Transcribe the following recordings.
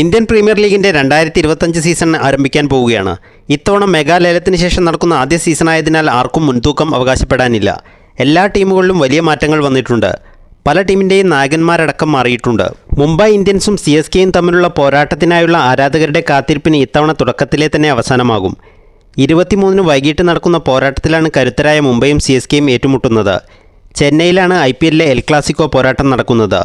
Indian premier ലീഗിന്റെ രണ്ടായിരത്തി ഇരുപത്തഞ്ച് സീസൺ ആരംഭിക്കാൻ പോവുകയാണ്. ഇത്തവണ മെഗാ ലേലത്തിന് ശേഷം നടക്കുന്ന ആദ്യ സീസണായതിനാൽ ആർക്കും മുൻതൂക്കം അവകാശപ്പെടാനില്ല. എല്ലാ ടീമുകളിലും വലിയ മാറ്റങ്ങൾ വന്നിട്ടുണ്ട്. പല ടീമിന്റെയും നായകന്മാരടക്കം മാറിയിട്ടുണ്ട്. മുംബൈ ഇന്ത്യൻസും സി എസ് കെയും തമ്മിലുള്ള പോരാട്ടത്തിനായുള്ള ആരാധകരുടെ കാത്തിരിപ്പിന് ഇത്തവണ തുടക്കത്തിലെ തന്നെ അവസാനമാകും. ഇരുപത്തിമൂന്നിന് വൈകിട്ട് നടക്കുന്ന പോരാട്ടത്തിലാണ് കരുത്തരായ മുംബൈയും സി എസ് കെയും ഏറ്റുമുട്ടുന്നത്. ചെന്നൈയിലാണ് ഐ പി എല്ലിലെ എൽ ക്ലാസിക്കോ പോരാട്ടം നടക്കുന്നത്.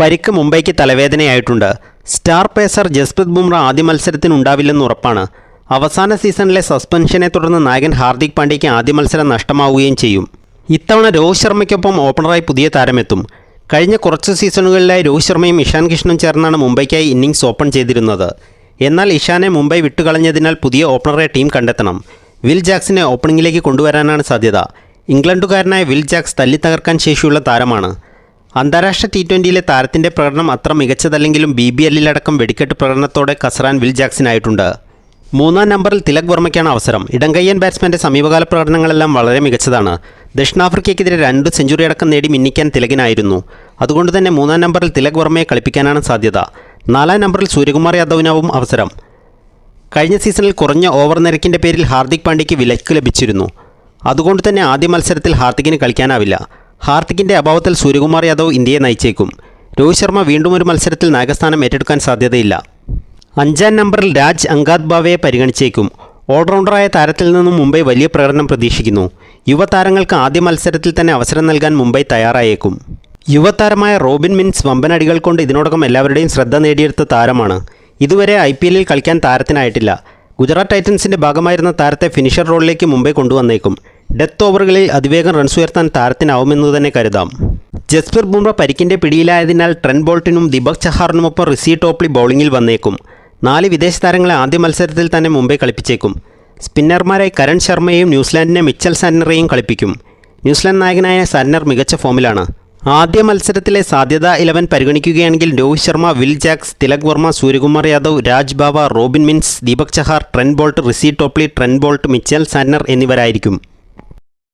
പരിക്ക് മുംബൈക്ക് തലവേദനയായിട്ടുണ്ട്. സ്റ്റാർ പേസർ ജസ്പ്രീത് ബുംറ ആദ്യ മത്സരത്തിനുണ്ടാവില്ലെന്ന് ഉറപ്പാണ്. അവസാന സീസണിലെ സസ്പെൻഷനെ തുടർന്ന് നായകൻ ഹാർദിക് പാണ്ഡ്യയ്ക്ക് ആദ്യ മത്സരം നഷ്ടമാവുകയും ചെയ്യും. ഇത്തവണ രോഹിത് ശർമ്മയ്ക്കൊപ്പം ഓപ്പണറായി പുതിയ താരമെത്തും. കഴിഞ്ഞ കുറച്ച് സീസണുകളിലായി രോഹിത് ശർമ്മയും ഇഷാൻ കിഷനും ചേർന്നാണ് മുംബൈക്കായി ഇന്നിംഗ്സ് ഓപ്പൺ ചെയ്തിരുന്നത്. എന്നാൽ ഇഷാനെ മുംബൈ വിട്ടുകളഞ്ഞതിനാൽ പുതിയ ഓപ്പണറെ ടീം കണ്ടെത്തണം. വിൽ ജാക്സിനെ ഓപ്പണിംഗിലേക്ക് കൊണ്ടുവരാനാണ് സാധ്യത. ഇംഗ്ലണ്ടുകാരനായ വിൽ ജാക്സ് തല്ലിത്തകർക്കാൻ ശേഷിയുള്ള താരമാണ്. അന്താരാഷ്ട്ര ടി ട്വന്റിയിലെ താരത്തിന്റെ പ്രകടനം അത്ര മികച്ചതല്ലെങ്കിലും ബി ബി എല്ലിലടക്കം വെടിക്കെട്ട് പ്രകടനത്തോടെ കസറാൻ വിൽ ജാക്സിനായിട്ടുണ്ട് മൂന്നാം നമ്പറിൽ തിലക് വർമ്മയ്ക്കാണ് അവസരം. ഇടങ്കയ്യൻ ബാറ്റ്സ്മാന്റെ സമീപകാല പ്രകടനങ്ങളെല്ലാം വളരെ മികച്ചതാണ്. ദക്ഷിണാഫ്രിക്കയ്ക്കെതിരെ രണ്ട് സെഞ്ചുറി അടക്കം നേടി മിന്നിക്കാൻ തിലകിനായിരുന്നു. അതുകൊണ്ട് തന്നെ മൂന്നാം നമ്പറിൽ തിലക് വർമ്മയെ കളിപ്പിക്കാനാണ് സാധ്യത. നാലാം നമ്പറിൽ സൂര്യകുമാർ യാദവിനാവും അവസരം. കഴിഞ്ഞ സീസണിൽ കുറഞ്ഞ ഓവർ നിരക്കിന്റെ പേരിൽ ഹാർദിക് പാണ്ഡ്യയ്ക്ക് വിലക്ക് ലഭിച്ചിരുന്നു. അതുകൊണ്ട് തന്നെ ആദ്യ മത്സരത്തിൽ ഹാർദിക്കിന് കളിക്കാനാവില്ല. ഹാർദിക്കിന്റെ അഭാവത്തിൽ സൂര്യകുമാർ യാദവ് ഇന്ത്യയെ നയിച്ചേക്കും. രോഹിത് ശർമ്മ വീണ്ടും ഒരു മത്സരത്തിൽ നായകസ്ഥാനം ഏറ്റെടുക്കാൻ സാധ്യതയില്ല. അഞ്ചാം നമ്പറിൽ രാജ് അങ്കാദ് ബാവയെ പരിഗണിച്ചേക്കും. ഓൾറൗണ്ടറായ താരത്തിൽ നിന്നും മുംബൈ വലിയ പ്രകടനം പ്രതീക്ഷിക്കുന്നു. യുവതാരങ്ങൾക്ക് ആദ്യ മത്സരത്തിൽ തന്നെ അവസരം നൽകാൻ മുംബൈ തയ്യാറായേക്കും. യുവതാരമായ റോബിൻ മിൻസ് വമ്പനടികൾ കൊണ്ട് ഇതിനോടകം എല്ലാവരുടെയും ശ്രദ്ധ നേടിയെടുത്ത താരമാണ്. ഇതുവരെ ഐ പി എല്ലിൽ കളിക്കാൻ താരത്തിനായിട്ടില്ല. ഗുജറാത്ത് ടൈറ്റൻസിന്റെ ഭാഗമായിരുന്ന താരത്തെ ഫിനിഷർ റോളിലേക്ക് മുംബൈ കൊണ്ടുവന്നേക്കും. ഡെത്ത് ഓവറുകളിൽ അതിവേഗം റൺസ് ഉയർത്താൻ താരത്തിനാവുമെന്ന് തന്നെ കരുതാം. ജസ്പീർ ബുംറ പരിക്കിന്റെ പിടിയിലായതിനാൽ ട്രെൻ ബോൾട്ടിനും ദീപക് ചഹാറിനുമൊപ്പം റിസി ടോപ്ലി ബൗളിംഗിൽ വന്നേക്കും. നാല് വിദേശ താരങ്ങളെ ആദ്യ മത്സരത്തിൽ തന്നെ മുംബൈ കളിപ്പിച്ചേക്കും. സ്പിന്നർമാരായി കരൺ ശർമ്മയെയും ന്യൂസിലാൻഡിനെ മിച്ചൽ സാന്നറെയും കളിപ്പിക്കും. ന്യൂസിലാൻഡ് നായകനായ സാന്നർ മികച്ച ഫോമിലാണ്. ആദ്യ മത്സരത്തിലെ സാധ്യത ഇലവൻ പരിഗണിക്കുകയാണെങ്കിൽ Rohit Sharma Will Jacks Tilak Varma Suryakumar Yadav Raj Bawa Robin Minz Deepak Chahar Trent Boult Risy Topley Trent Boult Mitchell Santner എന്നിവരായിരിക്കും.